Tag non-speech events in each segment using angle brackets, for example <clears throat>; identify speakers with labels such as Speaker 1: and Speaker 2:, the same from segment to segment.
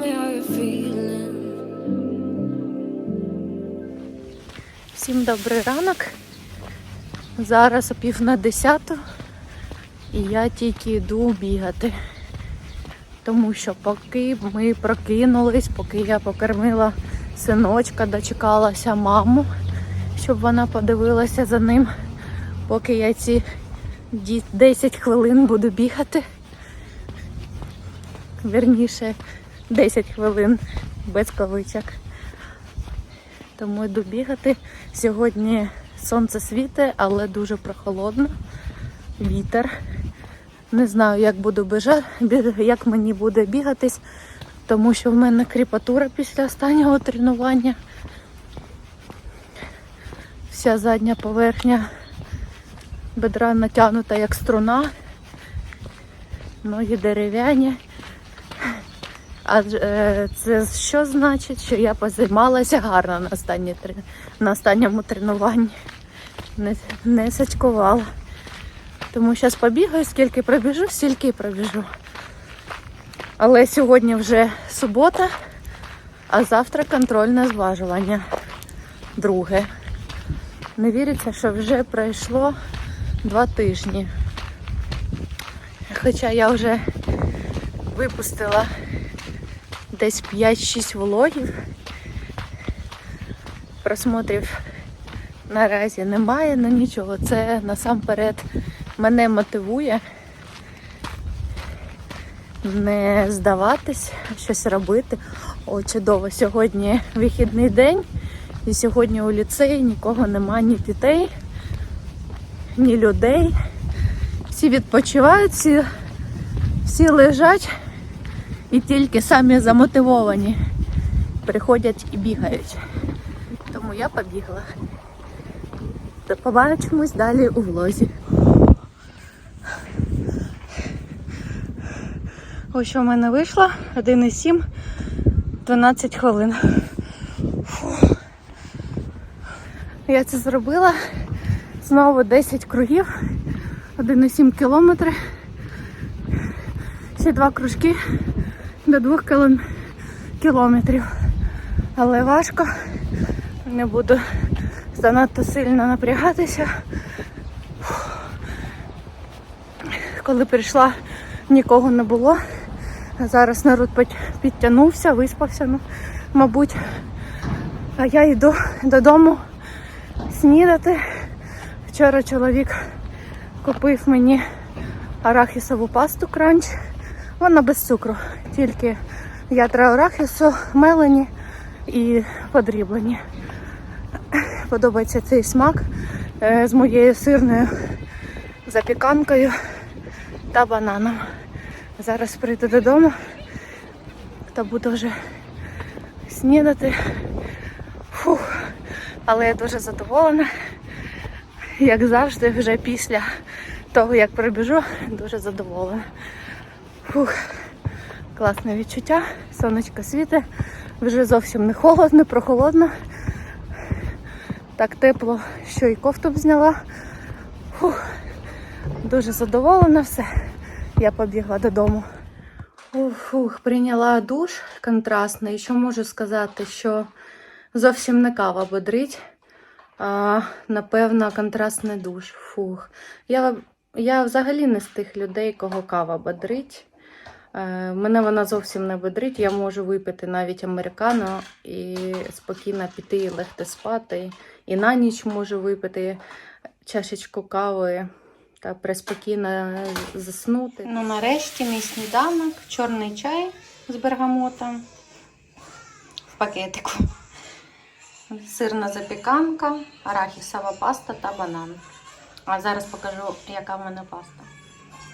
Speaker 1: me how you're feeling.
Speaker 2: Всім добрий ранок. Зараз о пів на десяту. І я тільки йду бігати. Тому що поки ми прокинулись, поки я покормила синочка, дочекалася маму, щоб вона подивилася за ним, поки я ці 10 хвилин буду бігати. Вірніше 10 хвилин без кавичок. Тому йду бігати. Сьогодні сонце світить, але дуже прохолодно. Вітер. Не знаю, як буду біжати, як мені буде бігатись, тому що в мене кріпатура після останнього тренування. Вся задня поверхня бедра натягнута як струна, ноги дерев'яні. А е, це що значить, що я позаймалася гарно на, останній, тре- на останньому тренуванні. Не, не сачкувала. Тому зараз побігаю, скільки пробіжу, стільки і пробіжу. Але сьогодні вже субота, а завтра контрольне зважування. Друге. Не віриться, що вже пройшло два тижні. Хоча я вже випустила десь 5-6 влогів. Просмотрів наразі немає, ну нічого. Це насамперед мене мотивує не здаватись, щось робити. О, чудово, сьогодні вихідний день, і сьогодні у ліцеї нікого нема, ні дітей, ні людей. Всі відпочивають, всі, всі лежать і тільки самі замотивовані приходять і бігають. Тому я побігла. Побачимось далі у влозі. Ось що в мене вийшло. 1,7, 12 хвилин. Фу. Я це зробила. Знову 10 кругів, 1,7 кілометри. Ще два кружки до 2 кілометрів. Але важко. Не буду занадто сильно напрягатися. Коли прийшла, нікого не було. Зараз народ підтягнувся, виспався, ну, мабуть. А я йду додому снідати. Вчора чоловік купив мені арахісову пасту кранч. Вона без цукру, тільки ядра арахісу, мелені і подріблені. Подобається цей смак е, з моєю сирною запіканкою та бананом. Зараз прийду додому та буду вже снідати. Фух. Але я дуже задоволена. Як завжди, вже після того, як прибіжу, дуже задоволена. Фух. Класне відчуття. Сонечко світить. Вже зовсім не холодно, прохолодно. Так тепло, що і кофту б зняла. Фух. Дуже задоволена все. Я побігла додому. Ух, фух, прийняла душ контрастний. Що можу сказати, що зовсім не кава бодрить. А, напевно, контрастний душ. Фух. Я, я взагалі не з тих людей, кого кава бодрить. Е, Мене вона зовсім не бодрить. Я можу випити навіть американо і спокійно піти і легти спати. І на ніч можу випити чашечку кави та приспокійно заснути. Ну, нарешті мій сніданок, чорний чай з бергамотом в пакетику. Сирна запіканка, арахісова паста та банан. А зараз покажу, яка в мене паста.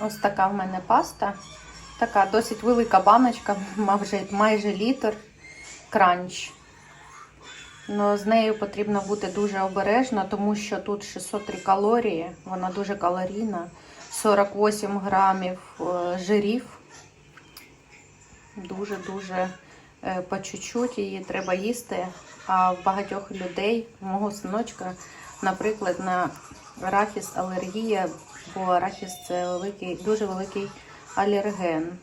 Speaker 2: Ось така в мене паста. Така досить велика баночка, майже, майже літр кранч. Ну, з нею потрібно бути дуже обережно, тому що тут 603 калорії, вона дуже калорійна, 48 грамів е, жирів. Дуже-дуже е, по чуть-чуть її треба їсти. А в багатьох людей, мого синочка, наприклад, на арахіс алергія, бо арахіс це великий, дуже великий алерген.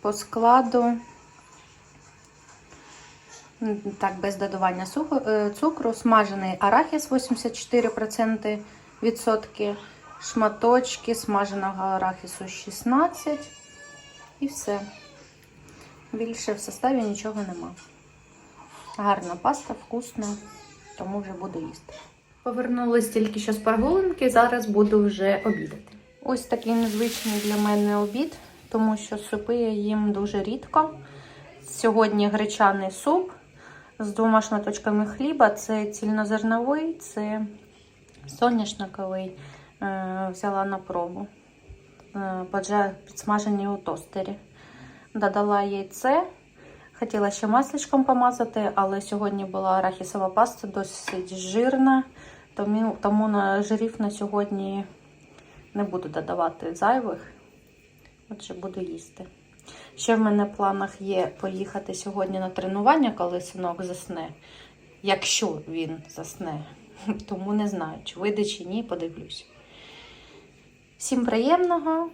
Speaker 2: По складу Так, без додавання е, цукру, смажений арахіс 84% відсотки, шматочки смаженого арахісу 16 і все. Більше в составі нічого нема. Гарна паста, вкусна, тому вже буду їсти. Повернулась тільки що з прогулянки, зараз буду вже обідати. Ось такий незвичний для мене обід, тому що супи я їм дуже рідко. Сьогодні гречаний суп з двома шматочками хліба. Це цільнозерновий, це соняшниковий. Е, Взяла на пробу. Е, підсмажені у тостері. Додала яйце. Хотіла ще масличком помазати, але сьогодні була арахісова паста досить жирна, тому, жирів на сьогодні не буду додавати зайвих. Отже, буду їсти. Ще в мене в планах є поїхати сьогодні на тренування, коли синок засне. Якщо він засне. <laughs> Тому не знаю, чи вийде чи ні, подивлюсь. Всім приємного.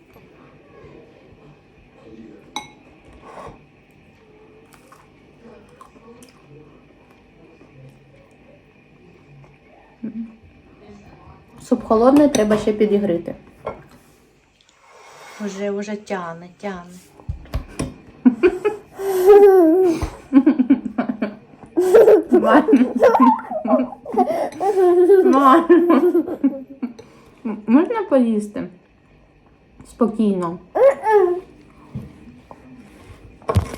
Speaker 2: Суп холодний, треба ще підігріти. Уже, уже тяне, тяне. Можна поїсти? Спокійно.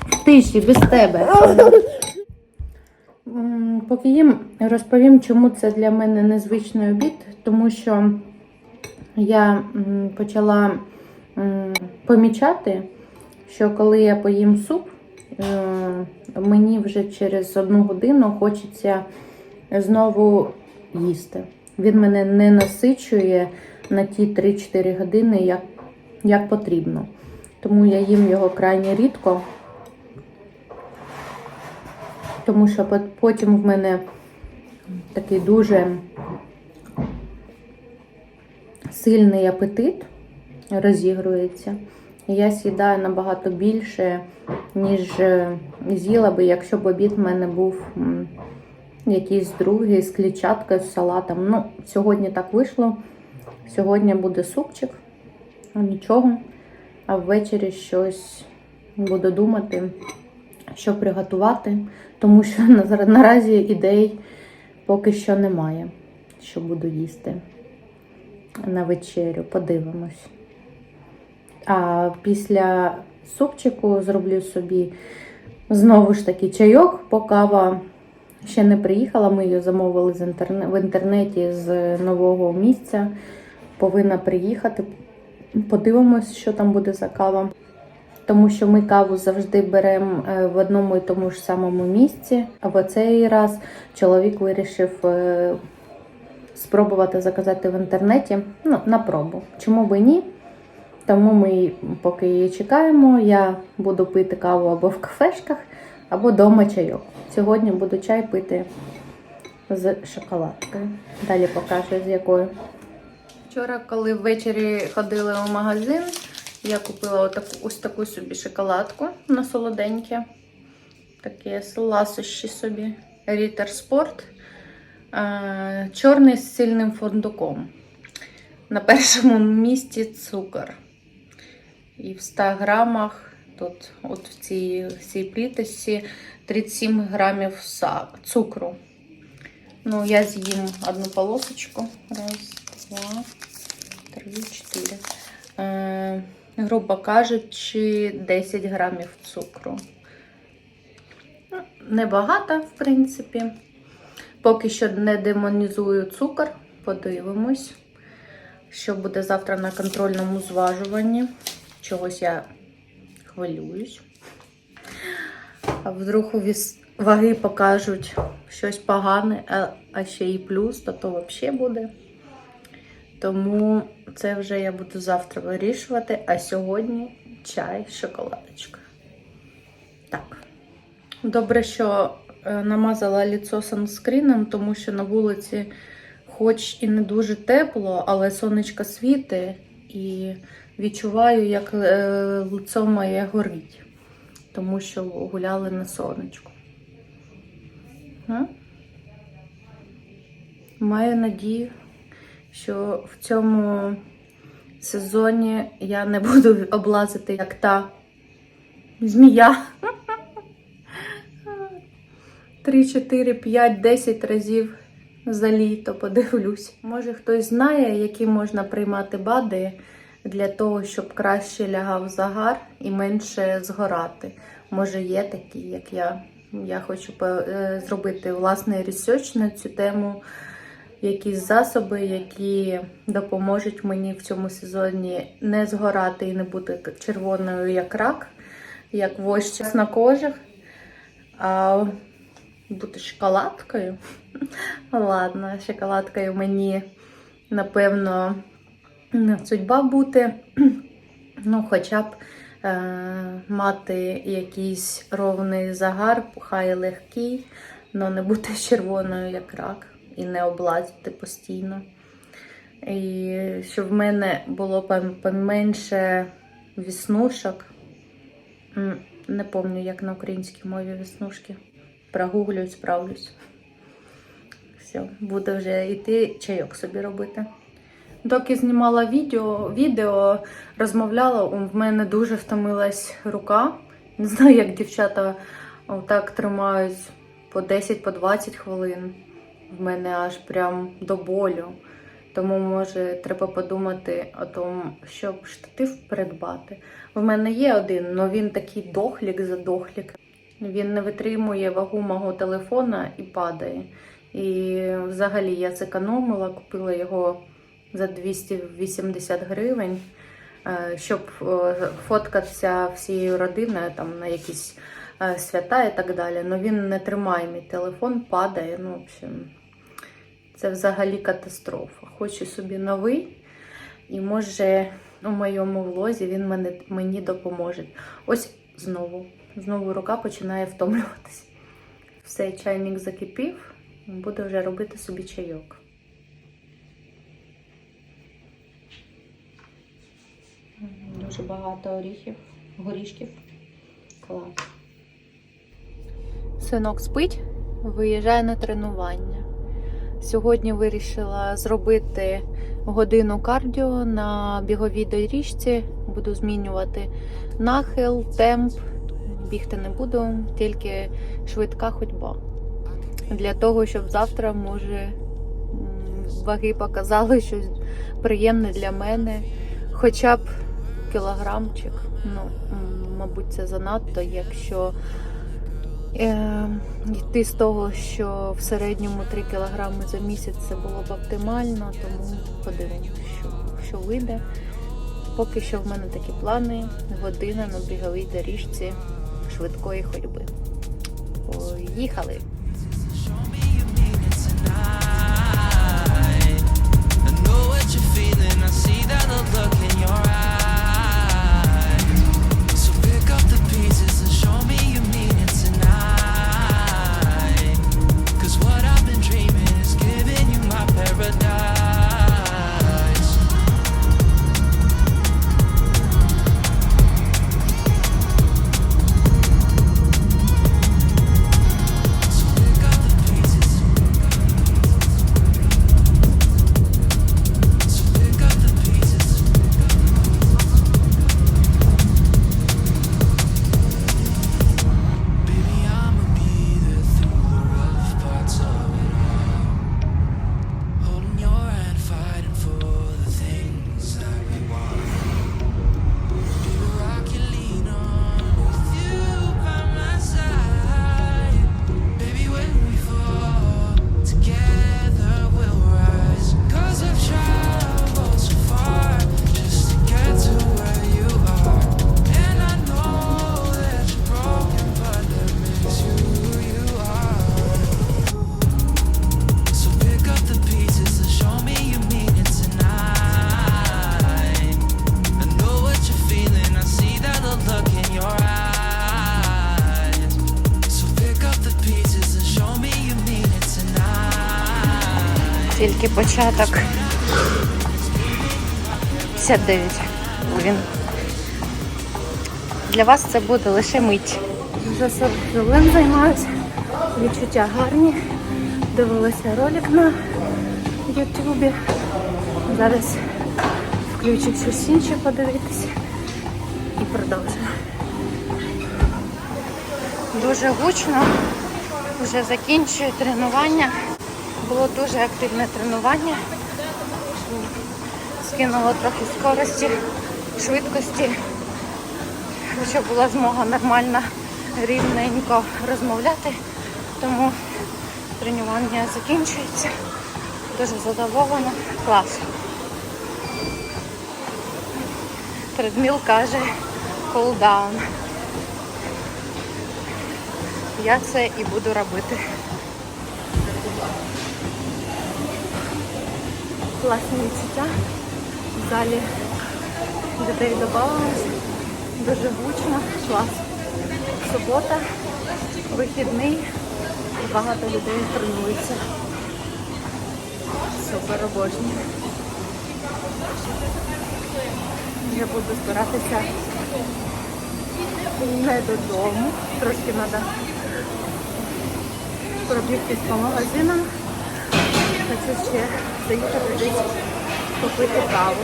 Speaker 2: В тиші, без тебе. Поки їм розповім, чому це для мене незвичний обід, тому що я почала помічати, що коли я поїм суп, е, мені вже через одну годину хочеться знову їсти. Він мене не насичує на ті 3-4 години, як, як потрібно. Тому я їм його крайне рідко. Тому що потім в мене такий дуже сильний апетит розігрується. Я з'їдаю набагато більше, ніж е, з'їла би, якщо б обід в мене був якийсь другий з клітчаткою, з салатом. Ну, сьогодні так вийшло. Сьогодні буде супчик, нічого. А ввечері щось буду думати, що приготувати, тому що наразі ідей поки що немає, що буду їсти на вечерю. Подивимось. А після супчику зроблю собі знову ж таки чайок, бо кава ще не приїхала. Ми її замовили з інтерне... в інтернеті з нового місця. Повинна приїхати. Подивимось, що там буде за кава. Тому що ми каву завжди беремо е, в одному і тому ж самому місці. А в цей раз чоловік вирішив е, спробувати заказати в інтернеті ну, на пробу. Чому би ні? Тому ми, поки її чекаємо, я буду пити каву або в кафешках, або вдома чайок. Сьогодні буду чай пити з шоколадкою. Далі покажу з якою. Вчора, коли ввечері ходили у магазин, я купила отаку, ось таку собі шоколадку на солоденьке. Таке ласощі собі. Рітер Спорт. Е, Чорний з сильним фундуком. На першому місці цукор. І в 100 грамах, тут, от в цій, цій пліточці, 37 грамів цукру. Ну, я з'їм одну полосочку. Раз, два, три, чотири. Грубо кажучи, 10 грамів цукру. Ну, Небагато, в принципі. Поки що не демонізую цукор. Подивимось, що буде завтра на контрольному зважуванні. Чогось я хвилююсь. А вдруг у ваги покажуть щось погане, а ще і плюс, то то взагалі буде. Тому це вже я буду завтра вирішувати. А сьогодні чай, шоколадочка. Так. Добре, що е, намазала ліцо санскріном, тому що на вулиці, хоч і не дуже тепло, але сонечко світить і відчуваю, як е, лицо моє горить, тому що гуляли на сонечку. Маю надію, що в цьому сезоні я не буду облазити як та змія. 3, 4, 5, 10 разів за літо подивлюсь. Може хтось знає, які можна приймати бади для того, щоб краще лягав загар і менше згорати. Може, є такі, як я. Я хочу е, зробити власний ресерч на цю тему, якісь засоби, які допоможуть мені в цьому сезоні не згорати і не бути червоною як рак, як вощ на кожах, а бути шоколадкою. <laughs> Ладно, шоколадкою мені, напевно, судьба бути. <clears throat> Ну, хоча б е, мати якийсь ровний загар, хай легкий, але не бути <laughs> червоною як рак і не облазити постійно. І щоб в мене було пом- поменше віснушок. Не пам'ятаю, як на українській мові віснушки. Прогуглю, справлюсь. Все, буду вже йти чайок собі робити. Доки знімала відео, відео розмовляла, в мене дуже втомилась рука. Не знаю, як дівчата так тримають по 10-20 хвилин. В мене аж прям до болю. Тому, може, треба подумати о тому, щоб штатив придбати. В мене є один, але він такий дохлік задохлік. Він не витримує вагу мого телефона і падає. І взагалі я зекономила, купила його за 280 гривень, е, щоб е, фоткатися всією родиною там на якісь е, свята і так далі. Але він не тримає мій телефон, падає. Ну, в общем, це взагалі катастрофа. Хочу собі новий, і може у моєму влозі він мене, мені допоможе. Ось знову. Знову рука починає втомлюватися. Все, чайник закипів, буду вже робити собі чайок. Дуже багато оріхів, горішків. Клас. Синок спить, виїжджає на тренування. Сьогодні вирішила зробити годину кардіо на біговій доріжці. Буду змінювати нахил, темп. Бігти не буду, тільки швидка ходьба. Для того, щоб завтра, може, ваги показали <laughs> щось приємне для мене. Хоча б кілограмчик. Ну, мабуть, це занадто, якщо йти з того, що в середньому 3 кілограми за місяць це було б оптимально, тому подивимося, що, що вийде. Поки що в мене такі плани. Година на біговій доріжці швидкої ходьби. Поїхали!
Speaker 1: I
Speaker 2: початок. 59. Блін. Для вас це буде лише мить. Вже 40 хвилин займаюся. Відчуття гарні. Дивилася ролик на Ютубі. Зараз включу щось інше подивитися і продовжую. Дуже гучно. Вже закінчую тренування. Було дуже активне тренування. Скинуло трохи скорості, швидкості, щоб була змога нормально, рівненько розмовляти. Тому тренування закінчується. Дуже задоволена. Клас. Тредміл каже down. Я це і буду робити. Класні відчуття. В залі людей додавалось. Дуже гучно. Клас. Субота, вихідний. Багато людей тренуються. Супер обожнюю. Я буду збиратися не додому. Трошки треба пробігтись по магазинам. Хочу ще заїхати десь попити каву.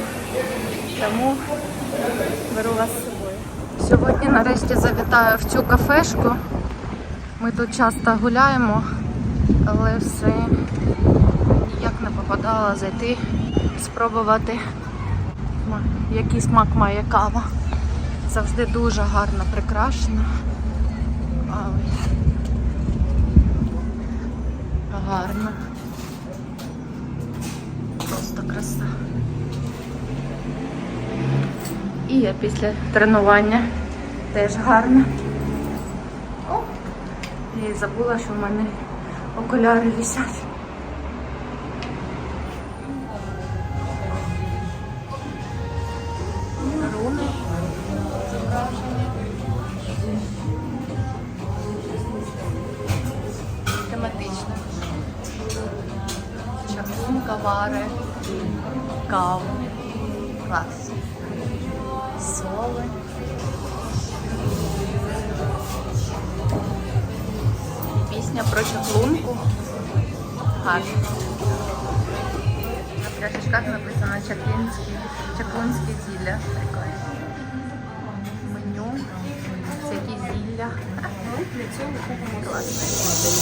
Speaker 2: Тому беру вас з собою. Сьогодні нарешті завітаю в цю кафешку. Ми тут часто гуляємо, але все ніяк не попадала зайти, спробувати, який смак має кава. Завжди дуже гарно прикрашена. Гарно. Просто краса. І я після тренування теж гарна. О, я і забула, що в мене окуляри висять.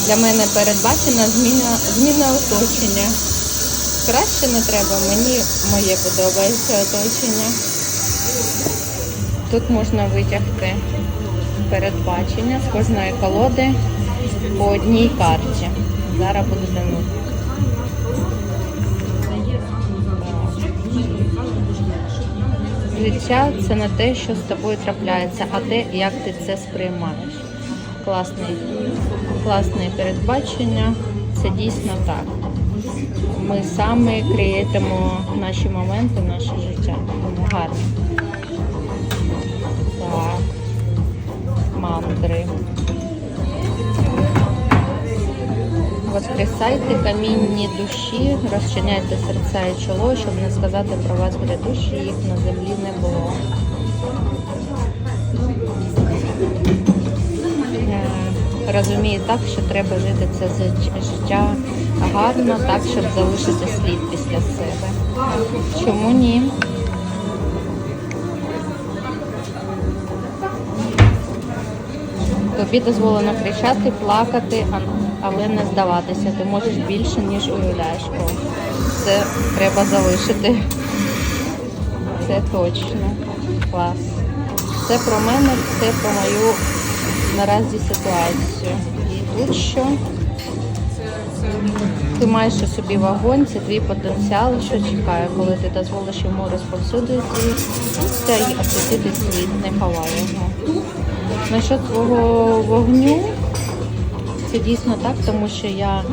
Speaker 3: Для мене передбачена зміна, зміна оточення. Краще не треба, мені моє подобається оточення. Тут можна витягти передбачення з кожної колоди по одній карті. Зараз буду тянути. Життя це не те, що з тобою трапляється, а те, як ти це сприймаєш. Класний, класне передбачення. Це дійсно так. Ми саме креатимо наші моменти, наше життя. Тому гарно. Так. Мандри. Воскресайте камінні душі, розчиняйте серця і чоло, щоб не сказати про вас грядущі, їх на землі не було. Розумію так, що треба жити це життя гарно, так, щоб залишити слід після себе. Чому ні? Тобі дозволено кричати, плакати, але не здаватися. Ти можеш більше, ніж уявляєш. О, Це треба залишити. Це точно. Клас. Це про мене, це про мою наразі ситуацію. І тут що? Ти маєш у собі вогонь, це твій потенціал, що чекає, коли ти дозволиш йому розповсюдитися і освітити світ, не ховай його. Насчет твого вогню, це дійсно так, тому що я е,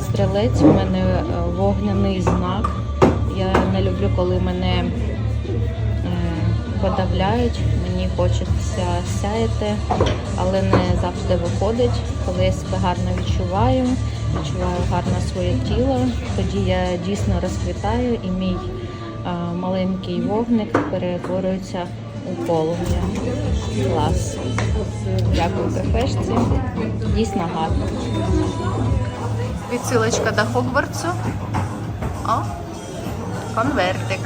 Speaker 3: стрілець, у мене е, вогняний знак. Я не люблю, коли мене е, подавляють. Хочеться сяяти, але не завжди виходить. Коли я себе гарно відчуваю, відчуваю гарно своє тіло, тоді я дійсно розквітаю і мій е, маленький вогник перетворюється у полум'я. Клас. Дякую кафешці. Дійсно гарно.
Speaker 2: Відсилочка до Хогвартсу. О, конвертик.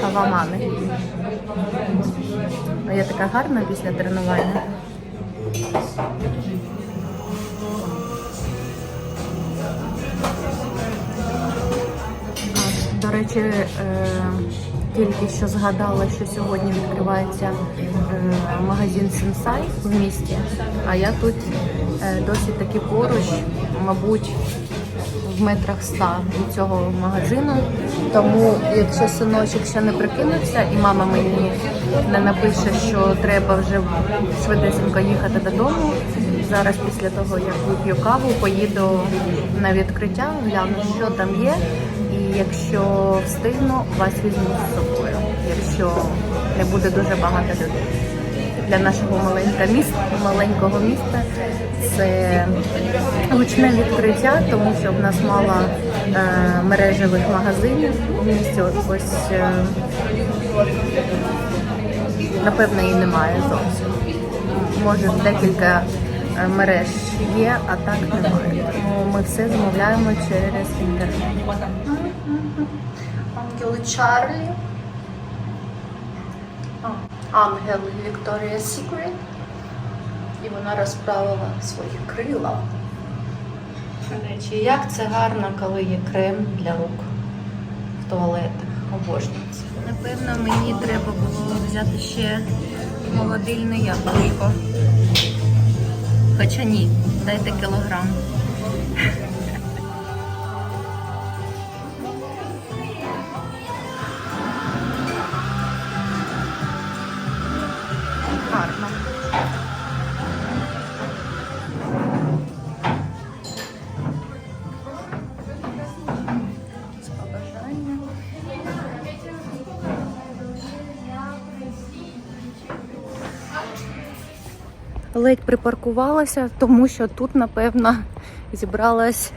Speaker 2: Кавамани. А я така гарна після тренування. До речі, е, тільки що згадала, що сьогодні відкривається е, магазин Сенсай в місті, а я тут е, досить таки поруч, мабуть, в метрах ста від цього магазину. Тому, якщо синочок ще не прикинувся, і мама мені не напише, що треба вже швидесенько їхати додому. Зараз після того, як вип'ю каву, поїду на відкриття, гляну, що там є. І якщо встигну, вас візьму з собою, якщо не буде дуже багато людей. Для нашого маленького міста, маленького міста це гучне відкриття, тому що в нас мало е, мережевих магазинів у місті. Ось е, напевно і немає зовсім. Може декілька е, мереж є, а так немає. Тому ми все замовляємо через інтернет. Ангели Чарлі. Ангел Вікторія Сікрет. І вона розправила свої крила. Речі, як це гарно, коли є крем для рук в туалетах. Обожнюю це. Напевно, мені треба було взяти ще молодильне яблуко. Хоча ні, дайте кілограм. Ледь припаркувалася, тому що тут, напевно, зібралась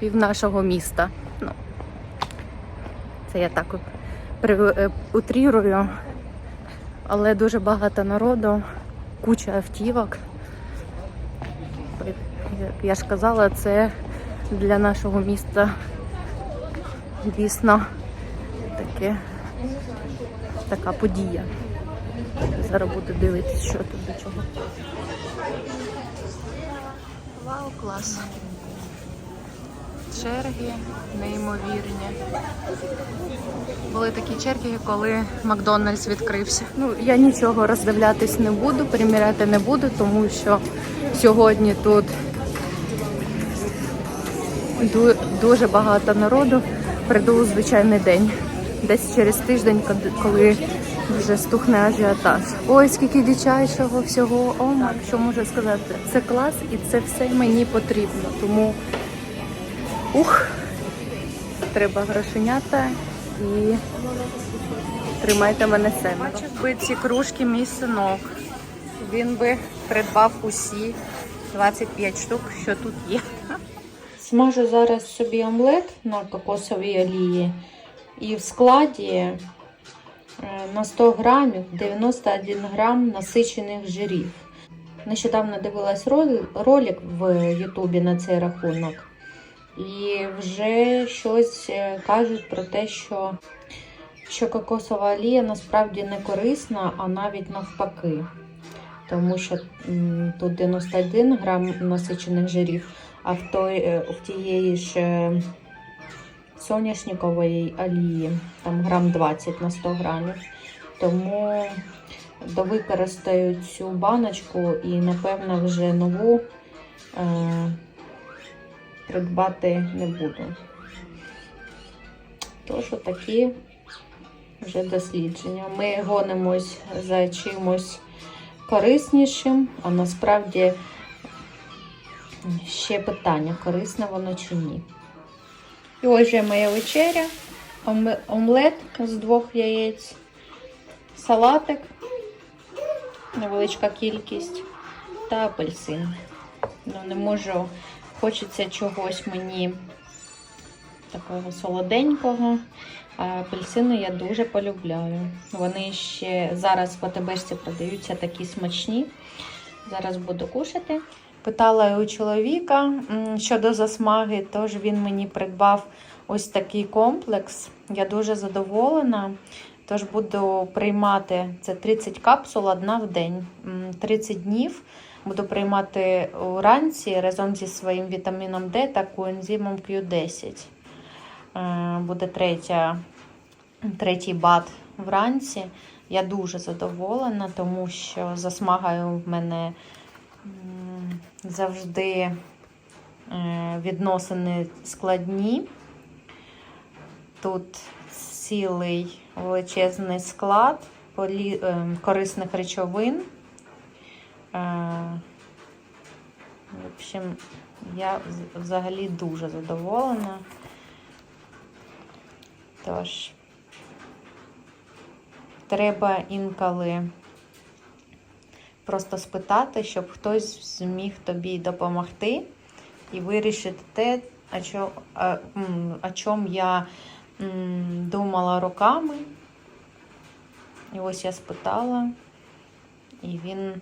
Speaker 2: пів нашого міста. Ну, це я так е, утрірую, але дуже багато народу, куча автівок. Як я ж казала, це для нашого міста дійсно таке, така подія. Зараз буду дивитися, що тут до чого. Вау, клас. Черги неймовірні. Були такі черги, коли Макдональдс відкрився. Ну, я нічого роздивлятись не буду, приміряти не буду, тому що сьогодні тут дуже багато народу. Прийду у звичайний день. Десь через тиждень, коли вже стухне ажіотаж. Ой, скільки дичайшого всього. О, мам, що можу сказати? Це клас і це все мені потрібно. Тому ух, треба грошенята і тримайте мене себе. Бачив би ці кружки мій синок. Він би придбав усі 25 штук, що тут є.
Speaker 3: Смажу зараз собі омлет на кокосовій олії. І в складі на 100 грамів 91 грам насичених жирів. Нещодавно дивилась ролик в Ютубі на цей рахунок. І вже щось е, кажуть про те, що, що кокосова олія насправді не корисна, а навіть навпаки. Тому що тут 91 грам насичених жирів, а в, той, е, в тієї ж е, соняшникової олії там грам 20 на 100 грамів. Тому довикористаю цю баночку і, напевно, вже нову е, придбати не буду. Тож такі вже дослідження. Ми гонимось за чимось кориснішим, а насправді ще питання, корисне воно чи ні. І ось же моя вечеря, омлет з двох яєць, салатик, невеличка кількість та апельсин. Ну, не можу, хочеться чогось мені такого солоденького.
Speaker 2: А апельсини я дуже полюбляю. Вони ще зараз в АТБшці продаються такі смачні. Зараз буду кушати. Питала у чоловіка щодо засмаги, тож він мені придбав ось такий комплекс. Я дуже задоволена. Тож буду приймати це 30 капсул одна в день. 30 днів буду приймати уранці разом зі своїм вітаміном D та коензимом Q10. Е, Буде третя, третій бат вранці. Я дуже задоволена, тому що засмагаю в мене завжди е, відносини складні. Тут цілий величезний склад е, корисних речовин. Е, В общем, я взагалі дуже задоволена. Тож, треба інколи просто спитати, щоб хтось зміг тобі допомогти і вирішити те, о чому, я думала роками. І ось я спитала, і він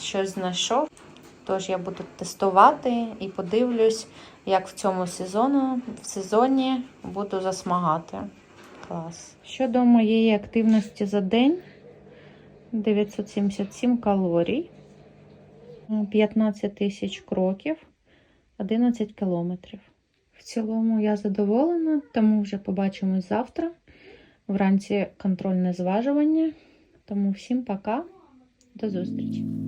Speaker 2: щось знайшов. Тож я буду тестувати і подивлюсь, як в цьому сезону, в сезоні буду засмагати. Клас. Щодо моєї активності за день 977 калорій, 15 тисяч кроків, 11 кілометрів. В цілому я задоволена, тому вже побачимось завтра. Вранці контрольне зважування. Тому всім пока, до зустрічі!